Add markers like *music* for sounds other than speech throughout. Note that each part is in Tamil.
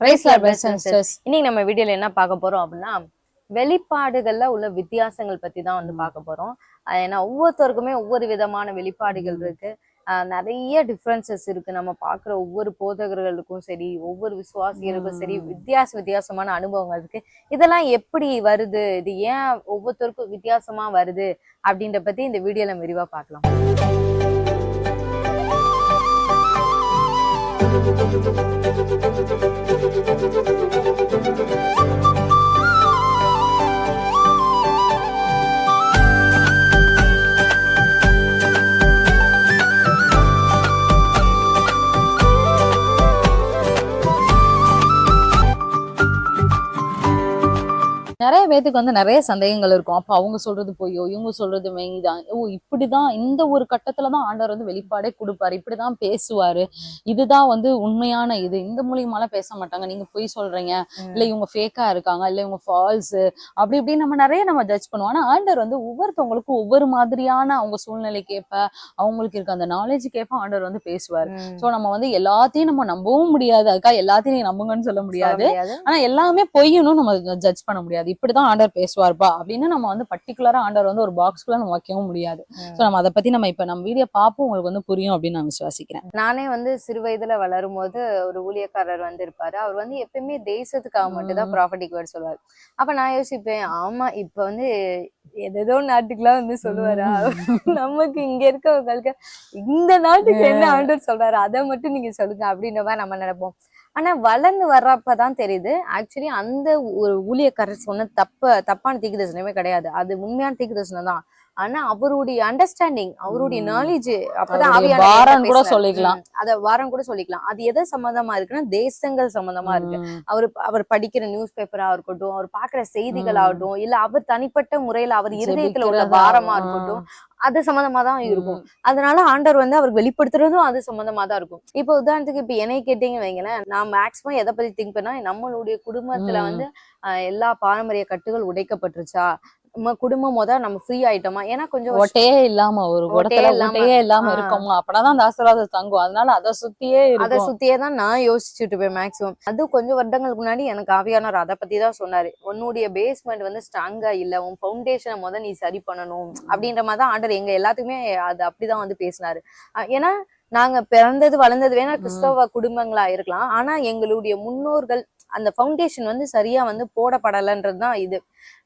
இன்னைக்கு நம்ம வீடியோல என்ன பார்க்க போறோம் அப்படின்னா வெளிப்பாடுகள்ல உள்ள வித்தியாசங்கள் பத்தி தான் வந்து பார்க்க போறோம். ஏன்னா ஒவ்வொருத்தருக்குமே ஒவ்வொரு விதமான வெளிப்பாடுகள் இருக்கு. நிறைய டிஃப்ரென்சஸ் இருக்கு. நம்ம பார்க்குற ஒவ்வொரு போதகர்களுக்கும் சரி ஒவ்வொரு விசுவாசிகளுக்கும் சரி வித்தியாச வித்தியாசமான அனுபவங்கள் இருக்கு. இதெல்லாம் எப்படி வருது? இது ஏன் ஒவ்வொருத்தருக்கும் வித்தியாசமா வருது? அப்படின்ற பத்தி இந்த வீடியோல விரிவா பார்க்கலாம். நிறைய பேத்துக்கு வந்து நிறைய சந்தேகங்கள் இருக்கும். அப்ப அவங்க சொல்றது பொய்யோ இவங்க சொல்றது மெய்தான் ஓ இப்படிதான் இந்த ஒரு கட்டத்துலதான் ஆண்டவர் வந்து வெளிப்பாடே கொடுப்பாரு. இப்படிதான் பேசுவாரு. இதுதான் வந்து உண்மையான இது. இந்த மூலியமாலாம் பேச மாட்டாங்க. நீங்க பொய் சொல்றீங்க. இல்ல இவங்க ஃபேக்கா இருக்காங்க. இல்ல இவங்க ஃபால்ஸ் அப்படி இப்படி நம்ம நிறைய நம்ம ஜட்ஜ் பண்ணுவோம். ஆனா ஆண்டவர் வந்து ஒவ்வொருத்தவங்களுக்கும் ஒவ்வொரு மாதிரியான அவங்க சூழ்நிலைக்கு ஏற்ப அவங்களுக்கு இருக்க அந்த நாலேஜுக்கு ஏற்ப ஆண்டவர் வந்து பேசுவாரு. சோ நம்ம வந்து எல்லாத்தையும் நம்ம நம்பவும் முடியாது. அதுக்காக எல்லாத்தையும் நீங்க நம்புங்கன்னு சொல்ல முடியாது. சொல்ல முடியாது. ஆனா எல்லாமே பொய்யணும் நம்ம ஜட்ஜ் பண்ண முடியாது. இப்படிதான் ஆண்டவர் பேசுவார்ப்பா அப்படின்னு நம்ம வந்து பர்டிகுலரா ஆண்டவர் வந்து ஒரு பாக்ஸ்குள்ள நம்ம வைக்கவும் முடியாது. சோ நம்ம அதை பத்தி நம்ம இப்ப நம்ம வீடியோ பார்ப்போம் உங்களுக்கு வந்து புரியும் அப்படின்னு நான் விசுவாசிக்கிறேன். நானே வந்து சிறு வயதுல வளரும் போது ஒரு ஊழியக்காரர் வந்து இருப்பாரு அவர் வந்து எப்பயுமே தேசத்துக்காக மட்டும் தான். ப்ராஃபிட்டிக் வேர்ட் சொல்லுவாரு. அப்ப நான் யோசிப்பேன் ஆமா இப்ப வந்து எதேதோ நாட்டுக்குலாம் வந்து சொல்லுவாரா? நமக்கு இங்க இருக்கவங்களுக்கு இந்த நாட்டுக்கு என்ன ஆண்டவர் சொல்றாரு? அதை மட்டும் நீங்க சொல்லுங்க அப்படின்ற மாதிரி நம்ம நினைப்போம். ஆனால் வளர்ந்து வர்றப்பதான் தெரியுது. ஆக்சுவலி அந்த ஒரு ஊழியக்காரர் சொன்ன தப்ப தப்பான தீக்குதர்சனமே கிடையாது. அது உண்மையான தீக்குதர்சனம் தான் ஆனா அவருடைய அண்டர்ஸ்டாண்டிங் அவருடைய. நாலேஜ் அப்பதான் பாரம் கூட. சொல்லிக்கலாம். அத வாரம் கூட சொல்லிக்கலாம் அது எதை சம்பந்தமா இருக்குன்னா தேசங்கள் சம்பந்தமா இருக்கு அவர் அவர் படிக்கிற நியூஸ் பேப்பரா இருக்கட்டும் அவர் பாக்குற செய்திகள். ஆகட்டும் இல்ல அவர் தனிப்பட்ட முறையில அவர் இருதயத்துல உள்ள பாரமா. இருக்கட்டும் அது சம்பந்தமா தான் இருக்கும் அதனால ஆண்டவர் வந்து அவர் வெளிப்படுத்துறதும் அது சம்பந்தமா தான் இருக்கும் இப்போ உதாரணத்துக்கு இப்ப என்னை கேட்டீங்க வைங்களேன் நான் மேக்ஸிமம் எதை பத்தி திங்க் பண்ணா நம்மளுடைய குடும்பத்துல வந்து எல்லா பாரம்பரிய கட்டுகள் உடைக்கப்பட்டுருச்சா குடும்பம் முத நம்ம ஃப்ரீ ஆயிட்டோமா? ஏன்னா கொஞ்சம் ஒட்டையே இல்லாம ஒரு குடத்துல இல்லாம, ஒட்டையே இல்லாம. இருக்கோமா? அப்பதான் அந்த ஆசீர்வாதம் தங்கும். அதனால அதை சுத்தியே அதை சுத்தியே தான் நான் யோசிச்சுட்டு இருப்பேன் மேக்ஸிமம் அது கொஞ்சம் வருடங்களுக்கு முன்னாடி எனக்கு ஆவியானவர் அதை பத்தி தான் சொன்னாரு. உன்னுடைய பேஸ்மெண்ட் வந்து ஸ்ட்ராங்கா இல்ல. உன் ஃபவுண்டேஷனை முத நீ சரி பண்ணணும். அப்படின்ற மாதிரி தான் ஆண்டர் எங்க எல்லாத்துக்குமே அது அப்படிதான் வந்து பேசினாரு. ஏன்னா நாங்க பிறந்தது வளர்ந்தது வேணா. கிறிஸ்தவ குடும்பங்களா இருக்கலாம். ஆனா எங்களுடைய முன்னோர்கள் அந்த ஃபவுண்டேஷன் வந்து சரியா வந்து போடப்படலைன்றது தான் இது.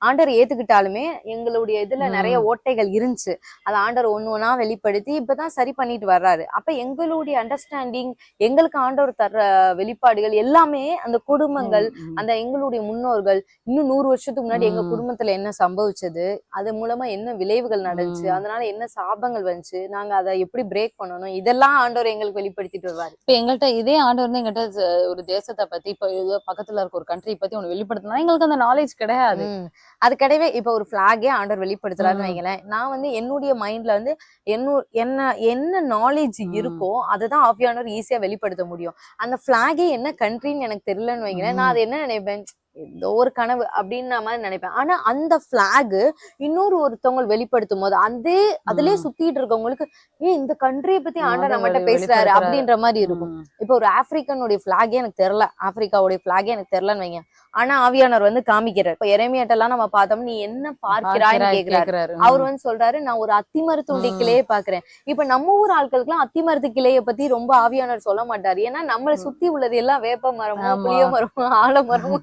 ஆண்டர் ஏத்துக்கிட்டாலுமே எங்களுடைய இதுல. நிறைய ஓட்டைகள் இருந்துச்சு அது ஆண்டர் ஒண்ணு ஒண்ணா வெளிப்படுத்தி இப்பதான் சரி பண்ணிட்டு வர்றாரு அப்ப எங்களுடைய அண்டர்ஸ்டாண்டிங் எங்களுக்கு ஆண்டவர் தர்ற வெளிப்பாடுகள் எல்லாமே அந்த குடும்பங்கள் அந்த எங்களுடைய முன்னோர்கள் இன்னும் நூறு வருஷத்துக்கு முன்னாடி எங்க. குடும்பத்துல என்ன சம்பவிச்சது அது மூலமா என்ன விளைவுகள் நடந்துச்சு. அதனால என்ன சாபங்கள் வந்துச்சு நாங்க அதை எப்படி பிரேக் பண்ணணும் இதெல்லாம் ஆண்டவர் எங்களுக்கு வெளிப்படுத்திட்டு வருவாரு இப்ப எங்கள்கிட்ட இதே ஆண்டு வந்து எங்கிட்ட ச- ஒரு தேசத்தை பத்தி இப்ப பக்கத்துல இருக்க ஒரு கண்ட்ரி பத்தி ஒண்ணு வெளிப்படுத்தினா எங்களுக்கு அந்த நாலேஜ் கிடையாது ம். அது கிடையவே இப்ப ஒரு பிளாகே ஆண்டவர் வெளிப்படுத்துறாருன்னு ம். வைங்களேன் நான் வந்து என்னுடைய மைண்ட்ல வந்து என்ன என்ன என்ன நாலேஜ். இருக்கோ அதுதான் ஆவியானவர் ஈஸியா வெளிப்படுத்த முடியும் அந்த பிளாகே என்ன கண்ட்ரின்னு எனக்கு தெரியலன்னு வைங்களேன் நான் அது என்ன நினைப்பேன் ஏதோ ஒரு கனவு அப்படின்ற மாதிரி நினைப்பேன் ஆனா அந்த பிளாக் இன்னொரு ஒருத்தவங்க வெளிப்படுத்தும் போது அதே அதுலயே. சுத்திட்டு இருக்கவங்களுக்கு ஏ இந்த கண்ட்ரியை பத்தி ஆண்டவர் நம்மகிட்ட பேசுறாரு. அப்படின்ற மாதிரி இருக்கும் இப்போ ஒரு ஆப்பிரிக்கனுடைய பிளாகே எனக்கு தெரியல ஆப்பிரிக்காவுடைய பிளாகே எனக்கு தெரியலன்னு வைங்க ஆனா ஆவியானவர் வந்து காமிக்கிறார் இப்போ எரேமியாட்டெல்லாம் நம்ம பார்த்தோம் நீ என்ன பார்க்கிறாய்னு பார்க்கிறாய், கேக்குறாரு. அவர் வந்து சொல்றாரு நான் ஒரு அத்திமரத்துண்டி. கிளையை பாக்குறேன் இப்ப நம்ம ஊர் ஆட்களுக்குலாம் அத்திமரத்து கிளைய பத்தி ரொம்ப ஆவியானவர் சொல்ல மாட்டாரு ஏன்னா நம்மளை. சுத்தி உள்ளது எல்லாம் வேப்ப மரமோ. புளிய மரமோ ஆலமரமோ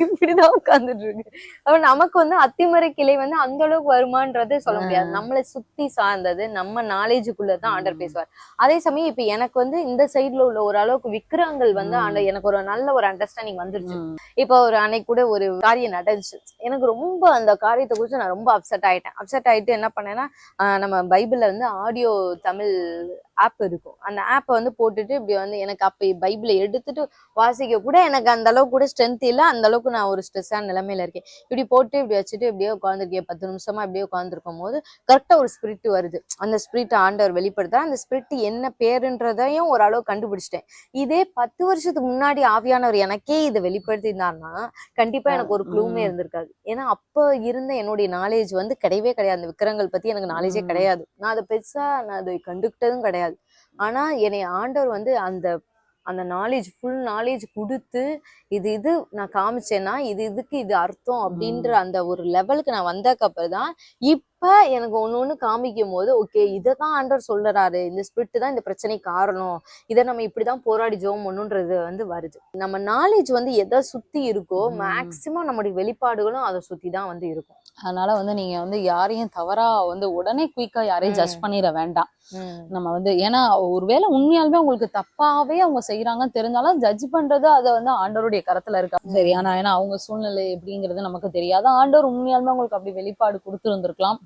இப்படிதான் உட்கார்ந்துட்டு இருக்கு அப்ப நமக்கு வந்து அத்திமர கிளை வந்து அந்த அளவுக்கு வருமானன்றதே சொல்ல முடியாது. நம்மளை சுத்தி சார்ந்தது நம்ம நாலேஜுக்குள்ளதான் ஆண்டர். பேசுவார் அதே சமயம் இப்ப எனக்கு வந்து இந்த சைடுல உள்ள ஒரு அளவுக்கு விக்கிரங்கள் வந்து. ஆண்டர் எனக்கு ஒரு நல்ல ஒரு அண்டர்ஸ்டாண்டிங் வந்துருச்சு இப்போ ஒரு அன்னைக்கு கூட ஒரு காரியம் நடந்துச்சு எனக்கு ரொம்ப அந்த காரியத்தை குறித்து நான் ரொம்ப அப்செட் ஆயிட்டேன் அப்செட் ஆயிட்டு என்ன பண்ணேன்னா நம்ம பைபிள்ல வந்து ஆடியோ தமிழ் ஆப் இருக்கும். அந்த ஆப்பை வந்து போட்டுட்டு இப்படி வந்து எனக்கு அப்ப பைபிளை எடுத்துட்டு வாசிக்க கூட எனக்கு அந்த அளவுக்கு கூட ஸ்ட்ரென்த் இல்லை. அந்த அளவுக்கு நான் ஒரு ஸ்ட்ரெஸ்ஸான நிலைமையில இருக்கேன். இப்படி போட்டு இப்படி வச்சுட்டு இப்படியே உட்காந்துருக்கேன் பத்து நிமிஷமா இப்படியே உட்காந்துருக்கும் போது கரெக்டா ஒரு ஸ்பிரிட் வருது. அந்த ஸ்பிரிட் ஆண்டவர் வெளிப்படுத்த அந்த ஸ்பிரிட் என்ன பேருன்றதையும் ஓரளவு கண்டுபிடிச்சிட்டேன். இதே பத்து வருஷத்துக்கு முன்னாடி ஆவியானவர் எனக்கே இதை வெளிப்படுத்தியிருந்தாருன்னா கண்டிப்பா எனக்கு ஒரு க்ளூமே. இருந்திருக்காது. ஏன்னா அப்ப இருந்த என்னுடைய நாலேஜ் வந்து கிடையவே கிடையாது. அந்த விக்கிரங்கள் பத்தி எனக்கு நாலேஜே. கிடையாது. நான் அதை பெருசா நான் அதை கண்டுக்கிட்டதும் கிடையாது. ஆனா என்னை ஆண்டவர் வந்து அந்த அந்த நாலேஜ் ஃபுல் நாலேஜ் கொடுத்து இது இது நான் காமிச்சேன்னா இது இதுக்கு இது அர்த்தம் அப்படின்ற அந்த ஒரு லெவலுக்கு நான் வந்தக்கப்புறம் தான் இப்ப எனக்கு ஒண்ணு ஒண்ணு காமிக்கும் போது ஓகே இதை தான் ஆண்டவர் சொல்றாரு இந்த ஸ்பிரிட் தான் இந்த பிரச்சனைக்கு காரணம். இதை நம்ம இப்படிதான் போராடி ஜோம் பண்ணுன்றது வந்து வருது. நம்ம நாலேஜ் வந்து எதை சுத்தி இருக்கோ ம். மேக்சிமம் நம்மளுடைய வெளிப்பாடுகளும் அதை சுத்தி தான் வந்து இருக்கும். அதனால வந்து நீங்க வந்து யாரையும் தவறா வந்து உடனே குயிக்கா யாரையும் ஜட்ஜ். பண்ணிட வேண்டாம். நம்ம வந்து ஏன்னா ஒருவேளை உண்மையாலுமே உங்களுக்கு தப்பாவே அவங்க செய்யறாங்கன்னு தெரிஞ்சாலும் ஜட்ஜ் பண்றது அதை வந்து ஆண்டவருடைய கரத்துல இருக்கா? சரி ஆனா ஏன்னா அவங்க சூழ்நிலை எப்படிங்கிறது நமக்கு தெரியாது. ஆண்டவர் உண்மையாலுமே உங்களுக்கு அப்படி வெளிப்பாடு கொடுத்துருந்துருக்கலாம்.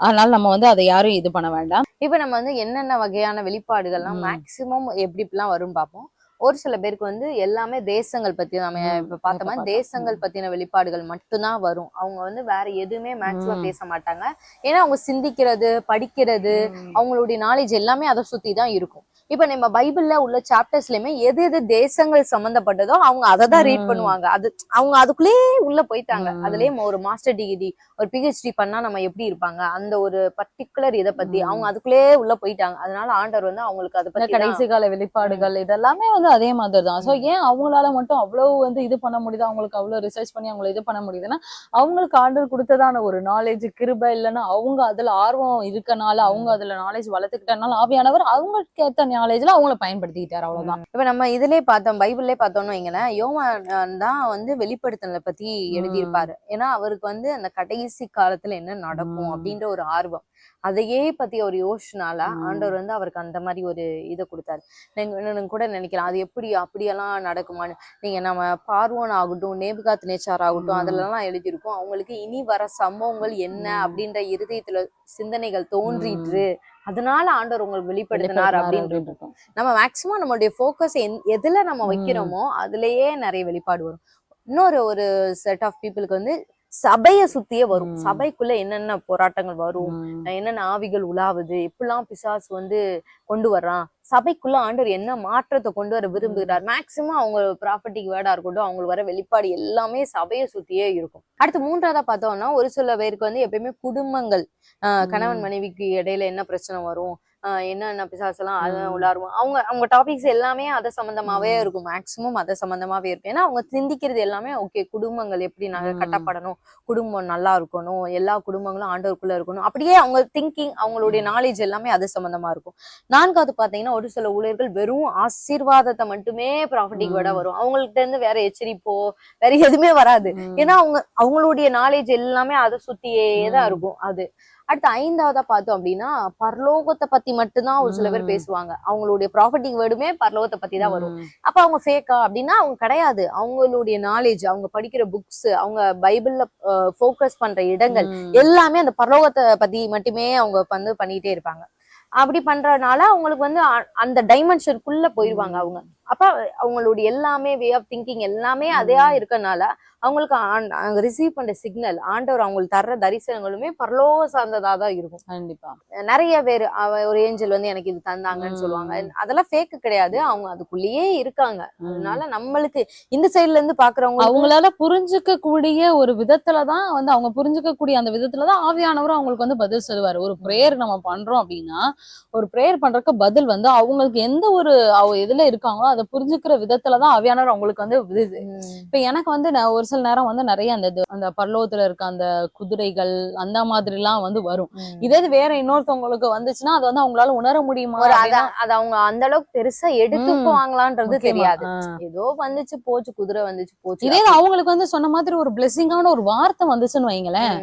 அதனால நம்ம வந்து அதை யாரும் இது பண்ண வேண்டாம் இப்ப நம்ம வந்து என்னென்ன வகையான வெளிப்பாடுகள்லாம். மேக்சிமம் எப்படி இப்படிலாம் வரும் பார்ப்போம் ஒரு சில பேருக்கு வந்து எல்லாமே தேசங்கள் பத்தி நம்ம. இப்ப பார்த்த மாதிரி. தேசங்கள் பத்தின வெளிப்பாடுகள் மட்டும்தான் வரும் அவங்க வந்து வேற எதுவுமே மேக்சிமம் ம். பேச மாட்டாங்க ஏன்னா அவங்க சிந்திக்கிறது படிக்கிறது அவங்களுடைய நாலேஜ் எல்லாமே அதை சுத்தி தான் இருக்கும் இப்ப நம்ம பைபிள்ல உள்ள சாப்டர்ஸ்லயுமே எது எது தேசங்கள் சம்பந்தப்பட்டதோ அவங்க அதை தான் ரீட். பண்ணுவாங்க அது அவங்க அதுக்குள்ளேயே உள்ள போயிட்டாங்க. அதுலயே ஒரு மாஸ்டர் டிகிரி ஒரு பிஹெச்டி பண்ணா நம்ம எப்படி இருப்பாங்க அந்த ஒரு பர்டிகுலர் இதை பத்தி. அவங்க அதுக்குள்ளேயே உள்ள போயிட்டாங்க அதனால ஆண்டவர் வந்து அவங்களுக்கு அதை பத்தி கடைசி கால வெளிப்பாடுகள் இதெல்லாமே வந்து அதே மாதிரி தான் சோ ம். ஏன் அவங்களால மட்டும் அவ்வளவு வந்து இது பண்ண முடியுது அவங்களுக்கு அவ்வளவு ரிசர்ச் பண்ணி அவங்களை இது பண்ண முடியுதுன்னா அவங்களுக்கு ஆண்டவர் கொடுத்ததான ஒரு நாலேஜ் கிருபை இல்லைன்னா அவங்க அதுல ஆர்வம் இருக்கனால அவங்க அதுல நாலேஜ் வளர்த்துக்கிட்டனால ஆவியானவர் அவங்களுக்கு ஏத்த நாலேஜ்ல அவங்கள பயன்படுத்திக்கிட்டாரு அவ்வளவுதான். இப்ப நம்ம இதுலயே பார்த்தோம் பைபிள்லயே பார்த்தோம்னு வைங்களேன் யோவான் தான் வந்து வெளிப்படுத்தலை பத்தி எழுதியிருப்பாரு. ஏன்னா அவருக்கு வந்து அந்த கடைசி காலத்துல என்ன நடக்கும். அப்படின்ற ஒரு ஆர்வம். அதையே பத்தி ஒரு யோசனால. ஆண்டவர் வந்து அவருக்கு அந்த மாதிரி ஒரு இதை கொடுத்தாரு. நீங்க கூட நினைக்கலாம் அது எப்படி அப்படியெல்லாம் நடக்குமான்னு. நீங்க நம்ம பார்வோன் ஆகட்டும் நேபுகாத் நேச்சார் ஆகட்டும். அதுலலாம் எழுதியிருக்கும் அவங்களுக்கு இனி வர சம்பவங்கள் என்ன. அப்படின்ற இருதயத்துல சிந்தனைகள் தோன்றிட்டு அதனால ஆண்டவர் உங்களுக்கு வெளிப்படுத்தினார் இருக்கும். நம்ம மேக்சிமம் நம்மளுடைய ஃபோக்கஸ் எதுல நம்ம. வைக்கிறோமோ அதுலயே நிறைய வெளிப்பாடு வரும் இன்னொரு ஒரு செட் ஆஃப் பீப்புளுக்கு வந்து சபைய சுத்தியே வரும். சபைக்குள்ள என்னென்ன போராட்டங்கள் வரும். என்னென்ன ஆவிகள் உலாவுது? எப்படிலாம் பிசாசு வந்து கொண்டு வர்றான்? சபைக்குள்ள ஆண்டவர் என்ன மாற்றத்தை கொண்டு வர விரும்புகிறார்? மேக்சிமம் அவங்க ப்ராப்பர்ட்டிக் வேர்டா இருக்கட்டும் அவங்களுக்கு வர வெளிப்பாடு எல்லாமே சபையை சுத்தியே இருக்கும். அடுத்து மூன்றாவதா பார்த்தோம்னா ஒரு சில பேருக்கு வந்து எப்பயுமே குடும்பங்கள் ஆஹ் கணவன். மனைவிக்கு இடையில என்ன பிரச்சனை வரும்? என்னென்ன பிசாசெல்லாம் அதை ம். உள்ளாருவோம் அவங்க அவங்க டாபிக்ஸ் எல்லாமே அதை சம்பந்தமாவே ம். இருக்கும். மேக்சிமம் அதை சம்பந்தமாவே இருக்கும் ஏன்னா அவங்க சிந்திக்கிறது எல்லாமே ஓகே குடும்பங்கள் எப்படி நாங்க ம். கட்டப்படணும் குடும்பம் நல்லா இருக்கணும் எல்லா குடும்பங்களும் ஆண்டவருக்குள்ள இருக்கணும் அப்படியே அவங்க திங்கிங் அவங்களுடைய. நாலேஜ் எல்லாமே அது சம்பந்தமா இருக்கும் நான்காவது பாத்தீங்கன்னா ஒரு சில ஊழியர்கள் வெறும் ஆசீர்வாதத்தை மட்டுமே ப்ராஃபிட்டிக் விட. வரும் அவங்கள்ட்ட இருந்து வேற எச்சரிப்போ வேற எதுவுமே வராது. ஏன்னா அவங்க அவங்களுடைய நாலேஜ் எல்லாமே அதை சுத்தியே தான். இருக்கும் அது அடுத்து ஐந்தாவதா பார்த்தோம் அப்படின்னா பரலோகத்தை பத்தி மட்டும்தான் ஒரு சில பேர். பேசுவாங்க அவங்களுடைய ப்ராஃபிட்டிங் வேர்டுமே பரலோகத்தை பத்தி தான் வரும். அப்ப அவங்க ஃபேக்கா அப்படின்னா அவங்க கிடையாது அவங்களுடைய நாலேஜ் அவங்க படிக்கிற புக்ஸ் அவங்க பைபிள்ல ஃபோக்கஸ் பண்ற இடங்கள். எல்லாமே அந்த பரலோகத்தை பத்தி மட்டுமே அவங்க வந்து பண்ணிட்டே இருப்பாங்க அப்படி பண்றதுனால அவங்களுக்கு வந்து அந்த டைமென்ஷனுக்குள்ள போயிருவாங்க அவங்க அப்ப அவங்களுடைய எல்லாமே வே ஆஃப் திங்கிங் எல்லாமே அதையா இருக்கனால அவங்களுக்கு ரிசீவ் பண்ற சிக்னல் ஆண்டவர் அவங்களுக்கு தர்ற தரிசனங்களுமே பரலோக சார்ந்ததா தான் இருக்கும். கண்டிப்பா. நிறைய பேர் அவ ஒரு ஏஞ்சல் வந்து எனக்கு இது தந்தாங்கன்னு. சொல்லுவாங்க. அதெல்லாம் ஃபேக்கு கிடையாது. அவங்க அதுக்குள்ளேயே இருக்காங்க. அதனால நம்மளுக்கு இந்த சைடுல இருந்து பாக்குறவங்க அவங்களால புரிஞ்சுக்க கூடிய ஒரு விதத்துலதான் வந்து அவங்க புரிஞ்சுக்க கூடிய அந்த விதத்துலதான் ஆவியானவரும் அவங்களுக்கு வந்து பதில் சொல்லுவாரு. ஒரு பிரேயர் நம்ம பண்றோம் அப்படின்னா ஒரு பிரேயர் பண்றதுக்கு பதில் வந்து அவங்களுக்கு எந்த ஒரு அவ எதுல இருக்காங்களோ அதை புரிஞ்சுக்கிற விதத்துலதான் ஆவியானவர் அவங்களுக்கு வந்து இது. இப்ப எனக்கு வந்து நான் ஒரு சில நேரம் வந்து நிறைய அந்த அந்த பரலோகத்துல இருக்க அந்த குதிரைகள் அந்த மாதிரி எல்லாம் வந்து வரும். இதே வேற இன்னொருத்தவங்களுக்கு வந்துச்சுன்னா அது வந்து அவங்களால உணர முடியுமா அத அத அவங்க அந்த அளவுக்கு பெருசா எடுத்துக்குவாங்களான்றது தெரியாது. ஏதோ வந்துச்சு போச்சு குதிரை வந்துச்சு போச்சு இதே அவங்களுக்கு வந்து சொன்ன மாதிரி ஒரு பிளெஸிங்கான ஒரு வார்த்தை வந்துச்சுன்னு வைங்களேன்.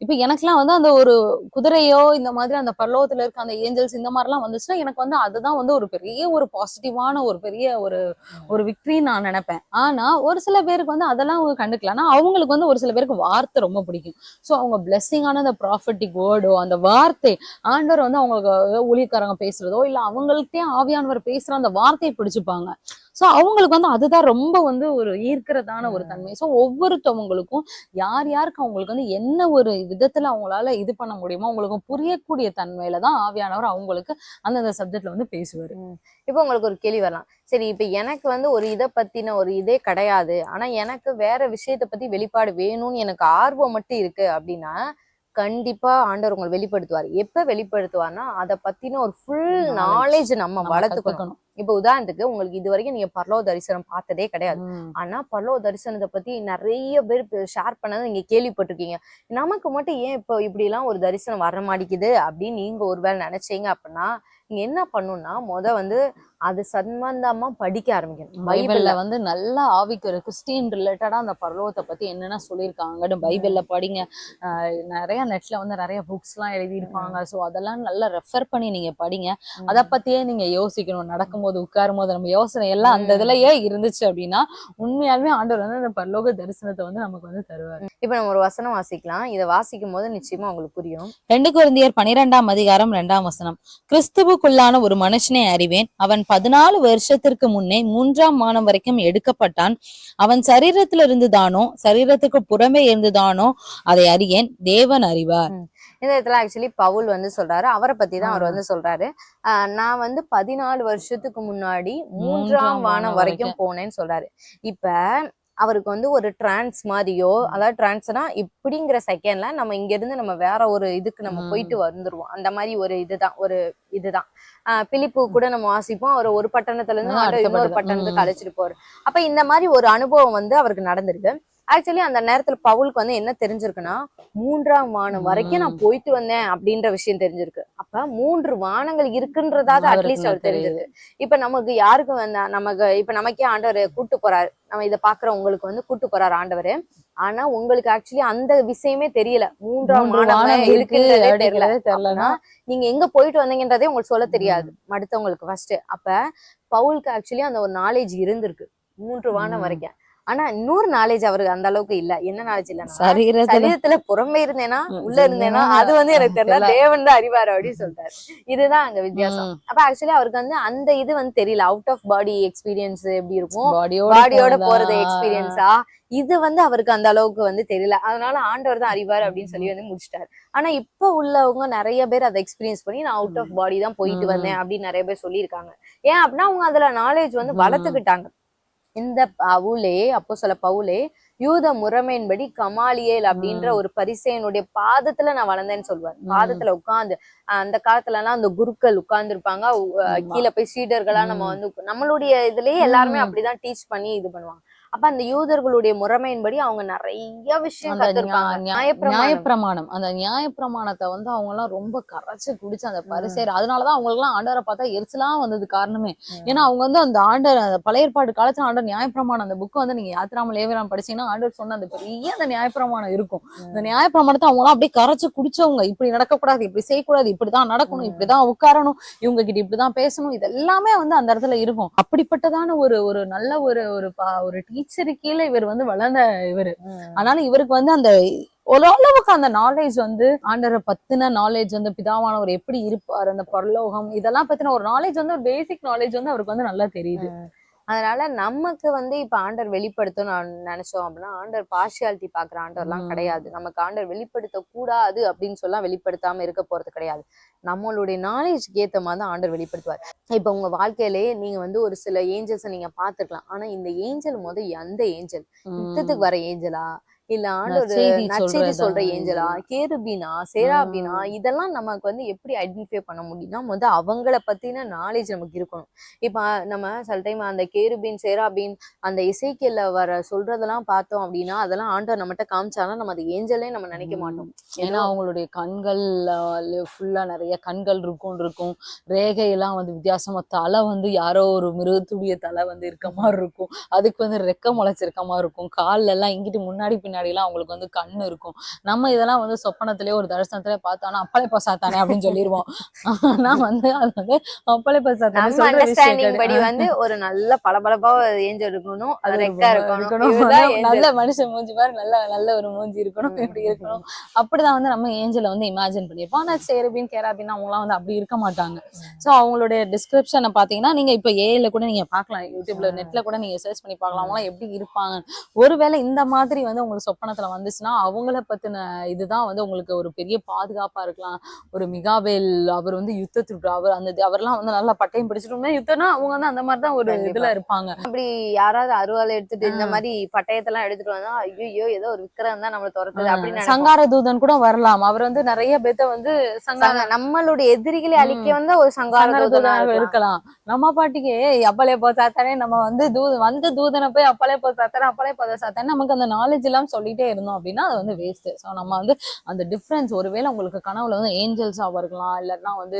இப்ப எனக்குலாம் வந்து அந்த ஒரு குதிரையோ இந்த மாதிரி அந்த பரலோகத்துல இருக்க அந்த ஏஞ்சல்ஸ் இந்த மாதிரிலாம் வந்துச்சுன்னா எனக்கு வந்து அதுதான் வந்து ஒரு பெரிய ஒரு பாசிட்டிவான ஒரு பெரிய ஒரு ஒரு விக்டரி நான் நினைப்பேன். ஆனா ஒரு சில பேருக்கு வந்து அதெல்லாம் அவங்க கண்டுக்கல ஆனா அவங்களுக்கு வந்து ஒரு சில பேருக்கு வார்த்தை ரொம்ப பிடிக்கும். சோ அவங்க பிளெஸ்ஸிங்கான அந்த ப்ராஃபிட்டிக் வேர்டோ அந்த வார்த்தை ஆண்டவர் வந்து அவங்களுக்கு ஊழியக்காரங்க பேசுறதோ இல்ல அவங்கள்ட்டே ஆவியானவர் பேசுற அந்த வார்த்தையை பிடிச்சுப்பாங்க. சோ அவங்களுக்கு வந்து அதுதான் ரொம்ப வந்து ஒரு ஈர்க்கிறதான ஒரு தன்மை. சோ ஒவ்வொருத்தவங்களுக்கும் யார் யாருக்கு அவங்களுக்கு வந்து என்ன ஒரு விதத்துல அவங்களால இது பண்ண முடியுமோ அவங்களுக்கு புரியக்கூடிய தன்மையில தான் ஆவியானவர் அவங்களுக்கு அந்தந்த சப்ஜெக்ட்ல வந்து பேசுவாரு. இப்போ உங்களுக்கு ஒரு கேள்வி வரலாம். சரி இப்ப எனக்கு வந்து ஒரு இதை பத்தின ஒரு இதே கிடையாது. ஆனா எனக்கு வேற விஷயத்த பத்தி வெளிப்பாடு வேணும்னு எனக்கு ஆர்வம் மட்டும் இருக்கு அப்படின்னா கண்டிப்பா ஆண்டவர் உங்களை வெளிப்படுத்துவார். எப்ப வெளிப்படுத்துவார்னா அதை பத்தின ஒரு ஃபுல். நாலேஜ் நம்ம வளர்த்துக்கணும். கத்துக்கணும். இப்போ உதாரணத்துக்கு உங்களுக்கு இது வரைக்கும் நீங்க பரலோக தரிசனம் பார்த்ததே கிடையாது. ஆனா பரலோக தரிசனத்தை பத்தி நிறைய பேர் ஷேர் பண்ணதை நீங்க கேள்விப்பட்டிருக்கீங்க நமக்கு மட்டும் ஏன் இப்போ இப்படி எல்லாம் ஒரு தரிசனம் வர மாட்டேங்குது அப்படின்னு நீங்க ஒருவேளை நினைச்சீங்க அப்படின்னா நீங்க என்ன பண்ணணும்னா முத வந்து அது சம்பந்தமா படிக்க ஆரம்பிக்கணும். பைபிள்ல வந்து நல்ல ஆவிக்கு கிறிஸ்டின் ரிலேட்டடா அந்த பரலோகத்தை பத்தி என்னென்ன சொல்லியிருக்காங்கன்னு பைபிள்ல படிங்க. நிறைய நெட்ல வந்து நிறைய புக்ஸ் எல்லாம் எழுதியிருப்பாங்க. சோ அதெல்லாம் நல்லா ரெஃபர் பண்ணி நீங்க படிங்க. அத பத்தியே நீங்க யோசிக்கணும். நடக்கும்போது உட்காரும் போது நம்ம யோசனை எல்லாம் அந்த. இதுலயே இருந்துச்சு அப்படின்னா உண்மையாலுமே ஆண்டவர் வந்து அந்த பரலோக தரிசனத்தை வந்து நமக்கு வந்து தருவார். இப்ப நம்ம ஒரு வசனம் வாசிக்கலாம். இதை வாசிக்கும் போது நிச்சயமா உங்களுக்கு புரியும். ரெண்டு குருந்தியர் பனிரெண்டாம் அதிகாரம் இரண்டாம் வசனம். கிறிஸ்துவுக்குள்ளான ஒரு மனுஷனை அறிவேன். அவன் பதினாலு வருஷத்திற்கு முன்னே மூன்றாம் மானம் வரைக்கும் எடுக்கப்பட்டான். அவன் சரீரத்திலிருந்து தானோ சரீரத்துக்கு புறமே இருந்துதானோ அதை அறியேன். தேவன் அறிவார். இந்த இடத்துல ஆக்சுவலி பவுல் வந்து சொல்றாரு. அவரை பத்தி தான் அவர். வந்து சொல்றாரு. நான் வந்து பதினாலு வருஷத்துக்கு முன்னாடி மூன்றாம் வானம் வரைக்கும். போனேன்னு சொல்றாரு. இப்ப அவருக்கு வந்து ஒரு டிரான்ஸ் மாதிரியோ அதாவது டிரான்ஸ்னா இப்படிங்கிற செகண்ட்ல நம்ம இங்க இருந்து நம்ம வேற ஒரு இதுக்கு நம்ம. போயிட்டு வந்துருவோம். அந்த மாதிரி ஒரு இதுதான் ஒரு இதுதான். ஆஹ் பிலிப்பு கூட நம்ம வாசிப்போம். அவர் ஒரு பட்டணத்துல இருந்து இன்னொரு. பட்டணத்துக்கு. அழைச்சிட்டு போறாரு. அப்ப இந்த மாதிரி ஒரு அனுபவம் வந்து அவருக்கு நடந்திருக்கு. ஆக்சுவலி அந்த நேரத்துல பவுலுக்கு வந்து என்ன தெரிஞ்சிருக்குன்னா மூன்றாம் வானம் வரைக்கும் நான் போயிட்டு வந்தேன் அப்படின்ற விஷயம் தெரிஞ்சிருக்கு. அப்ப மூன்று வானங்கள் இருக்குன்றதாவது அட்லீஸ்ட் அவர். தெரிஞ்சிருக்கு இப்ப நமக்கு யாருக்கு வந்து நமக்கு இப்ப நமக்கே ஆண்டவர் கூட்டு போறாரு. நம்ம இதை பாக்குற உங்களுக்கு வந்து கூட்டு போறாரு ஆண்டவர். ஆனா உங்களுக்கு ஆக்சுவலி அந்த விஷயமே தெரியல. மூன்றாம் இருக்கு இருக்குன்றதே தெரியல. அப்படின்னா நீங்க எங்க போயிட்டு வந்தீங்கன்றதே உங்களுக்கு சொல்ல தெரியாது. அடுத்தவங்களுக்கு ஃபர்ஸ்ட் அப்ப பவுலுக்கு ஆக்சுவலி அந்த ஒரு நாலேஜ் இருந்திருக்கு. மூன்று வானம். வரைக்கும். ஆனா இன்னொரு நாலேஜ் அவருக்கு அந்த அளவுக்கு இல்ல. என்ன நாலேஜ் இல்ல சரீரத்துல. சரீரத்துல புறமே இருந்தேனா ம், உள்ள இருந்தேனா இருந்தேனா, அது வந்து எனக்கு தெரியல. தேவன் தான் அறிவாரு அப்படின்னு சொல்றாரு. இதுதான் அங்க வித்தியாசம். அப்ப ஆக்சுவலி அவருக்கு வந்து அந்த இது வந்து தெரியல. அவுட் ஆஃப் பாடி எக்ஸ்பீரியன்ஸ் எப்படி இருக்கும்? பாடியோட? போறது? எக்ஸ்பீரியன்ஸா இது வந்து அவருக்கு அந்த அளவுக்கு வந்து தெரியல. அதனால ஆண்டவர் தான் அறிவார் அப்படின்னு சொல்லி வந்து முடிச்சிட்டாரு. ஆனா இப்ப உள்ளவங்க நிறைய பேர் அதை எக்ஸ்பீரியன்ஸ் பண்ணி நான் அவுட் ஆஃப் பாடி தான் போயிட்டு. வந்தேன் அப்படின்னு நிறைய பேர் சொல்லியிருக்காங்க. ஏன் அப்படின்னா அவங்க அதுல நாலேஜ் வந்து. வளர்த்துக்கிட்டாங்க. இந்த பவுலே அப்போ சொல்ல பவுலே யூத முறைமையின்படி கமாலியேல் அப்படின்ற. ஒரு பரிசையனுடைய பாதத்துல நான் வளர்ந்தேன்னு சொல்லுவார் ம். பாதத்துல உட்கார்ந்து அந்த காலத்துல எல்லாம் அந்த குருக்கள் உட்கார்ந்து இருப்பாங்க. கீழே போய் சீடர்களா நம்ம. வந்து நம்மளுடைய இதுலயே எல்லாருமே. அப்படிதான் டீச் பண்ணி இது பண்ணுவாங்க அப்ப அந்த யூதர்களுடைய முறைமையின்படி அவங்க நிறைய விஷயம் நியாயப்பிரமாணம். அந்த நியாயப்பிரமாணத்தை வந்து அவங்க எல்லாம் ரொம்ப கரைச்சு குடிச்சு அந்த. பரிசேர் அதனாலதான் அவங்களுக்கு எல்லாம் ஆண்டவரை பார்த்தா எரிச்சலா வந்தது காரணமே. ஏன்னா அவங்க வந்து அந்த ஆண்டர் அந்த பழைய ஏற்பாடு காலத்துல ஆண்டர் நியாயப்பிரமாணம் அந்த புக் வந்து நீங்க யாத்திராம லேவிராம் படிச்சீங்கன்னா ஆண்டவர் சொன்ன அந்த பெரிய அந்த நியாயப்பிரமாணம் இருக்கும். அந்த நியாயப்பிரமாணத்தை அவங்க எல்லாம் அப்படியே கரைச்சு குடிச்சவங்க. இப்படி நடக்கக்கூடாது இப்படி செய்யக்கூடாது இப்படிதான் நடக்கணும். இப்படிதான் உட்காரணும் இவங்க கிட்ட இப்படிதான் பேசணும். இது எல்லாமே வந்து அந்த இடத்துல இருக்கும். அப்படிப்பட்டதான ஒரு ஒரு நல்ல ஒரு ஒரு ஒரு டீச்சரு கீழே இவர் வந்து வளர்ந்த இவரு. அதனால இவருக்கு வந்து அந்த ஓரளவுக்கு அந்த நாலேஜ் வந்து ஆண்டரை பத்தின நாலேஜ் வந்து பிதாவானவர் எப்படி இருப்பார் அந்த பரலோகம் இதெல்லாம் பத்தின ஒரு நாலேஜ் வந்து ஒரு பேசிக் நாலேஜ் வந்து அவருக்கு வந்து நல்லா தெரியுது. அதனால நமக்கு வந்து இப்ப ஆண்டர் வெளிப்படுத்தும் நான் நினைச்சோம் அப்படின்னா ஆண்டர் பார்ஷியாலிட்டி பாக்குற ஆண்டர்லாம். கிடையாது. நமக்கு ஆண்டர் வெளிப்படுத்த கூடாது அப்படின்னு சொல்ல வெளிப்படுத்தாம இருக்க போறது கிடையாது. நம்மளுடைய நாலேஜ்க்கு ஏத்த மாதிரி தான் ஆண்டர் வெளிப்படுத்துவார். இப்ப உங்க வாழ்க்கையிலேயே நீங்க வந்து ஒரு சில ஏஞ்சல்ஸை நீங்க பாத்துக்கலாம் ஆனா இந்த ஏஞ்சல் முத எந்த ஏஞ்சல் யுத்தத்துக்கு வர ஏஞ்சலா இல்ல நற்செய்தி சொல்ற? ஏஞ்சலா கேருபீனா சேராபீனா இதெல்லாம் நமக்கு வந்து எப்படி ஐடென்டிஃபை பண்ண முடியும்னா முத அவங்கள பத்தின நாலேஜ் நமக்கு இருக்கணும். இப்ப நம்ம சில டைம் அந்த கேருபீன் சேராபீன் அந்த இசைக்கல்ல வர சொல்றதெல்லாம் பார்த்தோம் அப்படின்னா அதெல்லாம் ஆண்டவர் நம்மகிட்ட காமிச்சாலும் நம்ம அது ஏஞ்சலே நம்ம நினைக்க. மாட்டோம். ஏன்னா அவங்களுடைய கண்கள் ஃபுல்லா நிறைய கண்கள் இருக்கும் இருக்கும். ரேகையெல்லாம் வந்து வித்தியாசமா தலை வந்து யாரோ ஒரு மிருகத்துடைய தலை வந்து இருக்க மாதிரி இருக்கும். அதுக்கு வந்து ரெக்க முளைச்சிருக்க மாதிரி இருக்கும். கால்ல எல்லாம் இங்கிட்டு முன்னாடி பின்னாடி எல்லாம் அவங்களுக்கு வந்து கண்ணு இருக்கும். நம்ம இதெல்லாம் வந்து சொப்பனத்திலே ஒரு தரிசனத்திலே பார்த்தோம்னா அப்பளை பசாத்தானே அப்படின்னு சொல்லிடுவோம் ஆனா வந்து அது வந்து அப்பளை பசாத்தானே. வந்து ஒரு நல்ல பளபளப்பா ஏஞ்சல் இருக்கணும். இருக்கணும். நல்ல மனுஷன் மூஞ்சி மாதிரி நல்ல நல்ல ஒரு மூஞ்சி இருக்கணும். இப்படி இருக்கணும். அப்படிதான் வந்து நம்ம ஏஞ்சலை வந்து இமேஜின் பண்ணியிருப்போம். ஆனா சேரபின் கேராபின் அவங்கலாம் வந்து அப்படி இருக்க மாட்டாங்க. சோ அவங்களுடைய டிஸ்கிரிப்ஷனை பாத்தீங்கன்னா நீங்க இப்ப ஏஐல கூட நீங்க பார்க்கலாம். யூடியூப்ல. நெட்ல கூட நீங்க சர்ச் பண்ணி பார்க்கலாம். அவங்களாம் எப்படி இருப்பாங்க. ஒருவேளை இந்த மாதிரி வந்து உங்களுக்கு சொப்பனத்துல வந்துச்சுன்னா அவங்கள பத்தின இதுதான் வந்து உங்களுக்கு ஒரு பெரிய பாதுகாப்பா இருக்கலாம் ஒரு மிகாவேல் அவர் வந்து யுத்தத்துக்கு அவர் அந்த அவர்லாம் வந்து நல்லா பட்டயம் பிடிச்சிட்டு யுத்தம்னா அவங்க வந்து அந்த மாதிரி தான் ஒரு. இதுல இருப்பாங்க அப்படி யாராவது அருவாலை எடுத்துட்டு இந்த. மாதிரி பட்டயத்தெல்லாம் எடுத்துட்டு வந்தா ஐயோ ஏதோ ஒரு விக்ரம் தான் நம்மள துரத்துது அப்படின்னு. சங்கார தூதன் கூட வரலாம் அவர் வந்து நிறைய பேத்த வந்து சங்கார சங்க- நம்மளுடைய எதிரிகளை அழிக்க. வந்த ஒரு சங்கார சங்கர தூதனா தூதனாக இருக்கலாம். நம்ம பாட்டிக்கு "ஏய், அப்பளே போ சாத்தானே நம்ம வந்து தூ வந்து தூதனை போய் அப்பளே போ சாத்தானே அப்பளே போ சாத்தானே நமக்கு அந்த நாலேஜ் எல்லாம் சொல்லிட்டே இருந்தோம் அப்படின்னா அது வந்து வேஸ்ட் ஸோ நம்ம வந்து அந்த டிஃப்ரென்ஸ் ஒருவேளை உங்களுக்கு கனவுல வந்து ஏஞ்சல்ஸா இருக்கலாம் இல்லைன்னா வந்து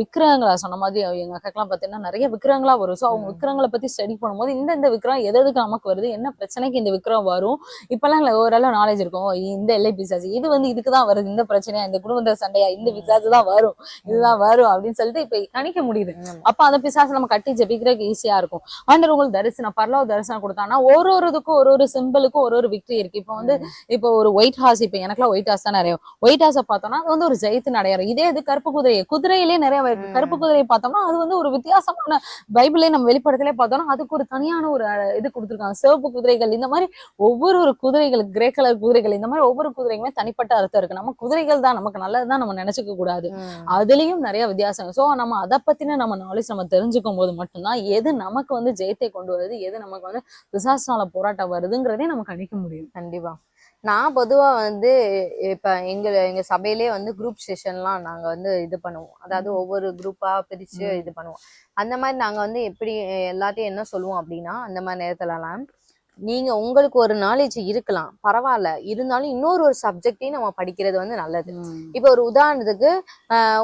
விக்கிரகங்களா சொன்ன மாதிரி எங்க அக்காக்கெல்லாம் பார்த்தீங்கன்னா நிறைய விக்கிரகங்களா வரும். ஸோ அவங்க ம். விக்கிரகங்களை பத்தி ஸ்டடி பண்ணும்போது இந்த இந்த விக்கிரம் எது எதுக்கு நமக்கு வருது என்ன பிரச்சனைக்கு இந்த விக்கிரம் வரும்? இப்பெல்லாம் இல்லை ஓரளவு நாலேஜ் இருக்கும். இந்த எல்லை பிசாசு இது வந்து இதுக்கு தான் வருது இந்த பிரச்சனையா இந்த குடும்பத்த சண்டையா இந்த பிசாசு தான் வரும் இதுதான் வரும் அப்படின்னு சொல்லிட்டு இப்ப கணிக்க முடியுது. அப்ப அந்த பிசாசு நம்ம கட்டி ஜெபிக்கிறதுக்கு ஈஸியா இருக்கும். ஆண்டவர் உங்களுக்கு தரிசனம் பரலோக தரிசனம் கொடுத்தாங்கன்னா ஒரு ஒரு இதுக்கும் ஒரு ஒரு சிம்பிளுக்கும் ஒரு ஒரு விக்டரி இருக்கு. இப்போ வந்து இப்போ ஒரு ஒயிட் ஹார்ஸ் இப்போ எனக்குலாம் ஒயிட் ஹார்ஸ் தான் நிறைய. ஒயிட் ஹார்ஸை பார்த்தோம்னா அது வந்து ஒரு ஜெயித்து நடையாறு. இதே இது கருப்பு குதிரை குதிரையிலே நிறைய. கருப்பு குதிரையை பார்த்தோம்னா அது வந்து ஒரு வித்தியாசமான பைபிளே நம்ம வெளிப்படத்திலே பார்த்தோம்னா அதுக்கு ஒரு தனியான ஒரு இது கொடுத்துருக்காங்க. சிவப்பு குதிரைகள் இந்த மாதிரி ஒவ்வொரு ஒரு குதிரைகள் கிரே கலர் குதிரைகள் இந்த மாதிரி ஒவ்வொரு குதிரைக்குமே தனிப்பட்ட அர்த்தம் இருக்கு. நம்ம குதிரைகள் தான் நமக்கு நல்லதுதான் நம்ம நினைச்சுக்க கூடாது. அதுலயும் நிறைய வித்தியாசம் சோ நம்ம அதை பத்தின நம்ம நாலேஜ் நம்ம தெரிஞ்சுக்கும் போது மட்டும்தான் எது நமக்கு வந்து ஜெயத்தை கொண்டு வருது எது நமக்கு வந்து பிசாசினால போராட்டம் வருதுங்கிறதே நம்ம கணிக்க முடியும். கண்டிப்பா. நான் பொதுவா வந்து இப்ப எங்க எங்க சபையிலே வந்து குரூப் செஷன்லாம் நாங்க வந்து இது பண்ணுவோம். அதாவது ஒவ்வொரு குரூப்பா பிரிச்சு ம். இது பண்ணுவோம். அந்த மாதிரி நாங்க வந்து எப்படி எல்லாத்தையும் என்ன சொல்லுவோம் அப்படின்னா அந்த மாதிரி நேரத்துலலாம் நீங்க உங்களுக்கு ஒரு நாலேஜ் இருக்கலாம். பரவாயில்ல. இருந்தாலும் இன்னொரு ஒரு சப்ஜெக்டையும் நம்ம படிக்கிறது வந்து நல்லது. இப்போ ஒரு உதாரணத்துக்கு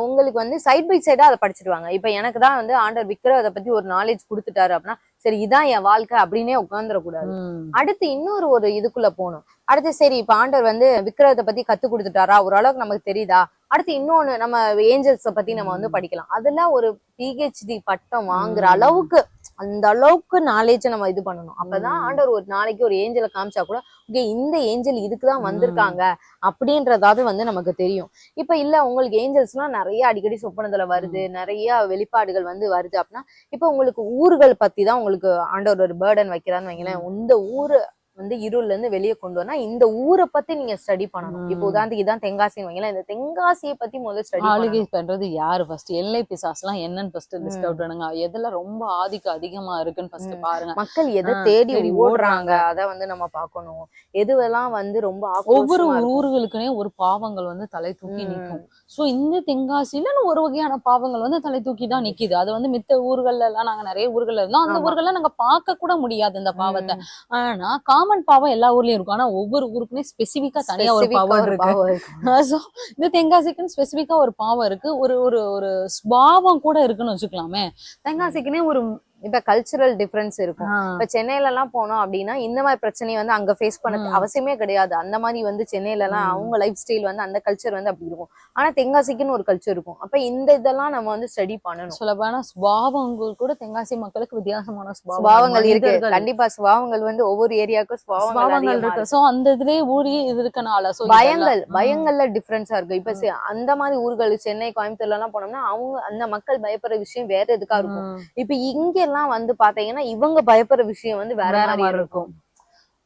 உங்களுக்கு வந்து சைட் பை சைடா அதை படிச்சுட்டு வாங்க இப்போ எனக்கு தான் வந்து ஆண்டர் விக்ரம் அதை பத்தி ஒரு நாலேஜ் கொடுத்துட்டாரு அப்படின்னா சரி இதான் என் வாழ்க்கை அப்படின்னே உட்காந்துடக்கூடாது. அடுத்து இன்னொரு ஒரு இதுக்குள்ள போகணும். அடுத்து சரி இப்ப ஆண்டர் வந்து விக்கிரகத்தை பத்தி கத்து கொடுத்துட்டாரா? ஓரளவுக்கு நமக்கு தெரியுதா? அடுத்து இன்னொன்னு நம்ம ஏஞ்சல்ஸ பத்தி நம்ம வந்து படிக்கலாம். அதுல ஒரு பிஹெச்டி பட்டம் வாங்குற. அளவுக்கு அந்த அளவுக்கு நாலேஜ நம்ம இது பண்ணணும். அப்பதான். ஆண்டவர் ஒரு நாளைக்கு ஒரு ஏஞ்சலை காமிச்சா கூட ஓகே இந்த ஏஞ்சல் இதுக்குதான் வந்திருக்காங்க. அப்படின்றதாவது வந்து நமக்கு தெரியும். இப்ப இல்ல உங்களுக்கு ஏஞ்சல்ஸ் எல்லாம் நிறைய அடிக்கடி சொப்பனத்துல வருது நிறைய வெளிப்பாடுகள் வந்து வருது அப்படின்னா இப்ப உங்களுக்கு ஊர்கள் பத்தி தான் உங்களுக்கு ஆண்டவர் ஒரு பேர்டன் வைக்கிறான்னு வைங்களேன். இந்த ஊரு வந்து இருள்ல இருந்து வெளியே கொண்டு வரனா இந்த ஊரை பத்தி நீங்க ஸ்டடி பண்ணணும் இப்போ. உதாரணத்துக்கு இதான் தென்காசின்னு வைங்களேன் இந்த தென்காசியை பத்தி முதல்ல ஸ்டடி ஆளுகை பண்றது யாரு ஃபர்ஸ்ட் எல்லை பிசாஸ்லாம் என்னன்னு ஃபர்ஸ்ட். அவுட் பண்ணுங்க எதுல ரொம்ப ஆதிக்கம் அதிகமா இருக்குன்னு ஃபர்ஸ்ட். பாருங்க மக்கள் எதை தேடி ஓடுறாங்க அத வந்து நம்ம பார்க்கணும் எதுவெல்லாம் வந்து ரொம்ப ஒவ்வொரு. ஊர்களுக்குனே ஒரு பாவங்கள் வந்து தலை தூக்கி ம். நிக்கும் சோ இந்த தென்காசியில ஒரு வகையான பாவங்கள் வந்து தலை தூக்கி தான் நிக்குது அது வந்து மித்த ஊர்கள்ல எல்லாம் நாங்க நிறைய ஊர்கள்ல இருந்தோம் அந்த. ஊர்கள்ல நாங்க பார்க்க கூட முடியாது இந்த பாவத்தை. ஆனா காமன் பாவம் எல்லா ஊர்லயும் இருக்கும். ஆனா ஒவ்வொரு ஊருக்குமே ஸ்பெசிபிக்கா தனியா ஒரு பாவம் இருக்கு. *laughs* So, இந்த தென்காசிக்குன்னு ஸ்பெசிபிக்கா ஒரு பாவம் இருக்கு. ஒரு ஒரு ஒரு ஸ்பாவம் கூட இருக்குன்னு வச்சுக்கலாமே. தென்காசிக்குனே ஒரு இப்ப கல்ச்சுரல் டிஃபரன்ஸ் இருக்கும். இப்ப சென்னையில எல்லாம் போனோம் அப்படின்னா இந்த மாதிரி பிரச்சனையை வந்து அங்க ஃபேஸ் பண்ண. அவசியமே கிடையாது. அந்த மாதிரி வந்து சென்னையில எல்லாம். அவங்க லைஃப் ஸ்டைல் வந்து அந்த கல்ச்சர் வந்து அப்படி இருக்கும். ஆனா தென்காசிக்குன்னு ஒரு கல்ச்சர் இருக்கும். அப்ப இந்த இதெல்லாம் நம்ம வந்து ஸ்டடி பண்ணணும். சொல்ல போனா ஸ்பாவங்கள் கூட தென்காசி மக்களுக்கு வித்தியாசமான சுபாவங்கள். இருக்கு. கண்டிப்பா சுபாவங்கள் வந்து ஒவ்வொரு ஏரியாவுக்கும் சுபாவங்கள் இருக்கு. சோ அந்த இதுலயே ஊரே இது இருக்கனால. பயங்கள். பயங்கள்ல டிஃபரன்ஸா இருக்கு. இப்ப அந்த மாதிரி ஊர்கள் சென்னை கோயம்புத்தூர்ல எல்லாம் போனோம்னா அவங்க அந்த மக்கள் பயப்படுற விஷயம் வேற எதுக்கா இருக்கும். இப்ப இங்க எல்லாம் வந்து பாத்தீங்கன்னா இவங்க பயப்படுற விஷயம் வந்து வேற மாதிரி இருக்கும்.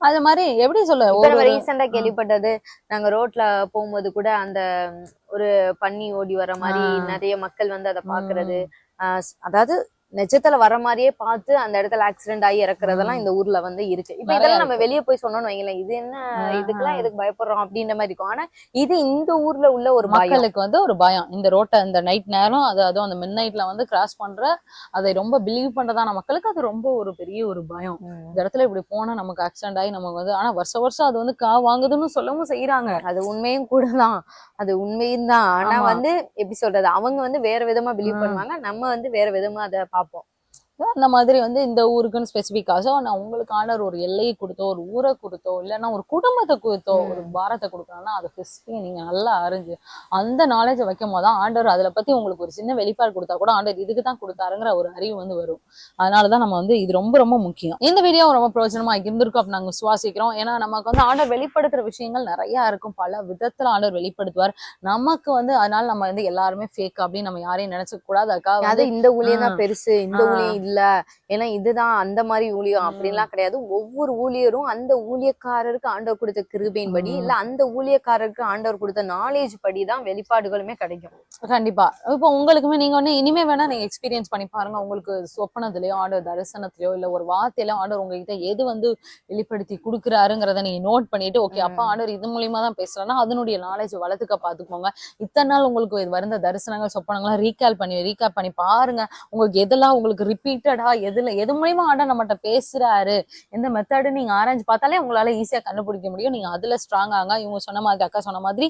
அது மாதிரி எப்படி சொல்ல நம்ம ரீசெண்டா கேள்விப்பட்டது நாங்க ரோட்ல போகும்போது கூட அந்த ஒரு பன்னி ஓடி வர மாதிரி. நிறைய மக்கள் வந்து அதை பாக்குறது அதாவது நிஜத்துல வர மாதிரியே பார்த்து அந்த இடத்துல ஆக்சிடென்ட் ஆகி இறக்குறதெல்லாம். இந்த ஊர்ல வந்து இருக்கு இப்ப இதெல்லாம் நம்ம. வெளியே போய் சொன்னோம்னு வைங்களேன் இது என்ன. இதுக்கெல்லாம் எதுக்கு பயப்படுறோம் அப்படின்ற மாதிரி இருக்கும் ஆனா இது இந்த ஊர்ல உள்ள ஒரு மக்களுக்கு வந்து ஒரு பயம் இந்த ரோட்டை இந்த நைட் நேரம் அது அதுவும் அந்த மிட் நைட்ல வந்து கிராஸ் பண்ற அதை ரொம்ப பிலீவ் பண்றதான மக்களுக்கு அது ரொம்ப ஒரு பெரிய ஒரு பயம். இந்த இடத்துல இப்படி போனா நமக்கு ஆக்சிடென்ட் ஆகி நமக்கு வந்து ஆனா வருஷம் வருஷம் அது வந்து கா வாங்குதுன்னு சொல்லவும் செய்யறாங்க அது உண்மையும் கூட தான் அது உண்மையும் தான் ஆனா. வந்து எப்படி சொல்றது அவங்க வந்து வேற விதமா பிலீவ். பண்ணுவாங்க நம்ம வந்து வேற விதமா அதை பார்ப்போம் அந்த மாதிரி வந்து இந்த ஊருக்குன்னு ஸ்பெசிஃபிக்கா ஸோ நான் உங்களுக்கான ஒரு எல்லையை கொடுத்தோ ஒரு ஊரை கொடுத்தோ இல்லைன்னா ஒரு குடும்பத்தை கொடுத்தோ. ஒரு பாரத்தை கொடுக்கணும்னா அது ஹிஸ்டரியை நீங்க நல்லா அறிஞ்சு அந்த நாலேஜை வைக்கும் போது தான் ஆண்டவர் அதுல பத்தி உங்களுக்கு ஒரு சின்ன வெளிப்பாடு கொடுத்தா கூட ஆண்டவர் இதுக்கு தான் கொடுத்தாருங்கிற ஒரு அறிவு வந்து வரும். அதனாலதான் நம்ம வந்து இது ரொம்ப ரொம்ப முக்கியம். இந்த வீடியோ ரொம்ப பிரயோஜனமா இருந்திருக்கும் அப்படி நாங்க விசுவாசிக்கிறோம். ஏன்னா நமக்கு வந்து ஆண்டவர் வெளிப்படுத்துற விஷயங்கள் நிறைய இருக்கும். பல விதத்துல ஆண்டவர் வெளிப்படுத்துவார். நமக்கு வந்து அதனால நம்ம வந்து எல்லாருமே ஃபேக் அப்படின்னு நம்ம யாரையும் நினைச்சுக்க கூடாது. அக்கா அது இந்த ஊழியம் தான். பெருசு. இந்த. ஊழியம் இல்ல. ஏன்னா இதுதான் அந்த மாதிரி ஊழியம் அப்படின்லாம் கிடையாது. ஒவ்வொரு ஊழியரும் அந்த ஊழியக்காரருக்கு ஆண்டவர் கொடுத்த கிருபையின்படி ம். இல்ல அந்த ஊழியக்காரருக்கு ஆண்டவர் கொடுத்த நாலேஜ் படி தான் வெளிப்பாடுகளுமே கிடைக்கும். கண்டிப்பா. இப்போ உங்களுக்குமே நீங்க வந்து இனிமே வேணா நீங்க எக்ஸ்பீரியன்ஸ் பண்ணி பாருங்க. உங்களுக்கு சொப்பனத்திலயோ ஆண்டவர் தரிசனத்திலயோ இல்ல ஒரு வார்த்தையில ஆண்டவர் உங்ககிட்ட எது வந்து வெளிப்படுத்தி கொடுக்குறாருங்கிறத நீங்க நோட் பண்ணிட்டு ஓகே அப்பா. ஆண்டவர் இது மூலியமா தான் பேசுறேன்னா அதனுடைய நாலேஜ் வளர்த்துக்க பாத்துக்கோங்க இத்தனை நாள் உங்களுக்கு இது வருந்த தரிசனங்கள் சொப்பனங்கள்லாம் ரீகால் பண்ணி ரீகால் பண்ணி பாருங்க. உங்களுக்கு எதெல்லாம் உங்களுக்கு ரிப்பீட்டடா எதுல எது மூலியமா ஆண்டவர் நம்மகிட்ட பேசுறாரு எந்த மெத்தடு நீங்க ஆராய்ஞ்சு பார்த்தாலே உங்களால ஈஸியா கண்டுபிடிக்க முடியும். நீங்க அதுல ஸ்ட்ராங் ஆங்க இவங்க சொன்ன மாதிரி அக்கா சொன்ன மாதிரி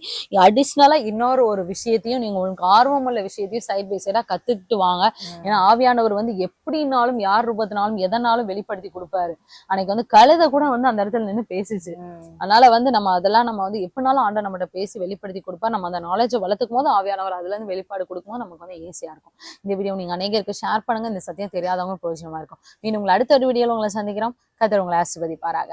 அடிஷ்னலா இன்னொரு ஒரு விஷயத்தையும் நீங்க உங்களுக்கு ஆர்வம் உள்ள விஷயத்தையும் சைட் பை சைடா கத்துக்கிட்டு வாங்க. ஏன்னா ஆவியானவர் வந்து எப்படினாலும் யார் ரூபத்தினாலும் எதனாலும் வெளிப்படுத்தி கொடுப்பாரு. அன்னைக்கு வந்து கழுதை கூட வந்து அந்த இடத்துல நின்னு பேசிச்சு. அதனால வந்து நம்ம அதெல்லாம் நம்ம வந்து எப்படினாலும் ஆண்டவர் நம்மகிட்ட பேசி வெளிப்படுத்தி கொடுப்பா. நம்ம அந்த நாலேஜை வளர்த்துக்கும் போது ஆவியானவர் அதுல இருந்து வெளிப்பாடு கொடுக்கும்போது நமக்கு வந்து ஈஸியா இருக்கும். இந்த வீடியோ நீங்க அநேகருக்கு ஷேர் பண்ணுங்க. இந்த சத்தியம் தெரியாதவங்க பிரயோஜனமா இருக்கும். மீன் உங்களை அடுத்த ஒரு வீடியோவில் உங்களை சந்திக்கிறோம். கத்தர் உங்களை ஆசிர்வதிப்பாராக.